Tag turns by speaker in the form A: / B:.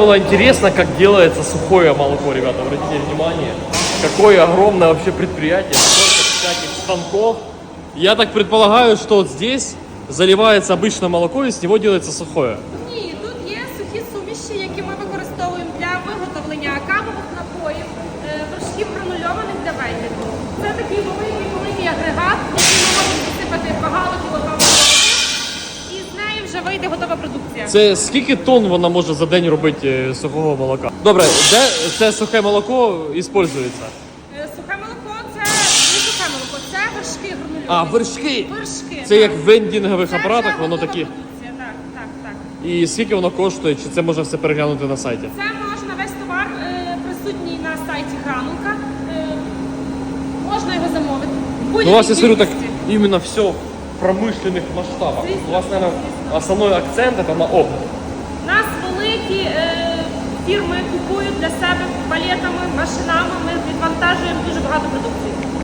A: Было интересно, как делается сухое молоко, ребята, обратите внимание. Какое огромное вообще предприятие, сколько всяких станков. Я так предполагаю, что вот здесь заливается обычное молоко и с него делается сухое.
B: Ні, тут є сухі суміші, які ми використовуємо для виготовлення кавових напоїв, е, вершків гранульованих для вейдингу. Це Вже вийде готова продукція.
A: Це скільки тонн вона може за день робити е, сухого молока? Добре, де це сухе молоко використовується?
B: Е, Сухе молоко це не сухе молоко, це вершки гранульовані.
A: А, вершки!
B: Вершки.
A: Це як в вендінгових апаратах, воно
B: готова
A: такі.
B: продукція, Так, так, так.
A: І скільки воно коштує, чи це можна все переглянути на сайті?
B: Це можна весь товар е, присутній на сайті Гранулка. Е, можна його замовити.
A: Ну, у вас, я
B: будь-якій
A: так именно все промышленных масштабах.
B: Звісно,
A: У вас, наверное,
B: звісно.
A: основной акцент это на опыт.
B: У Нас великі е, фірми купують для себе палетами, машинами. Ми відвантажуємо дуже багато продукції.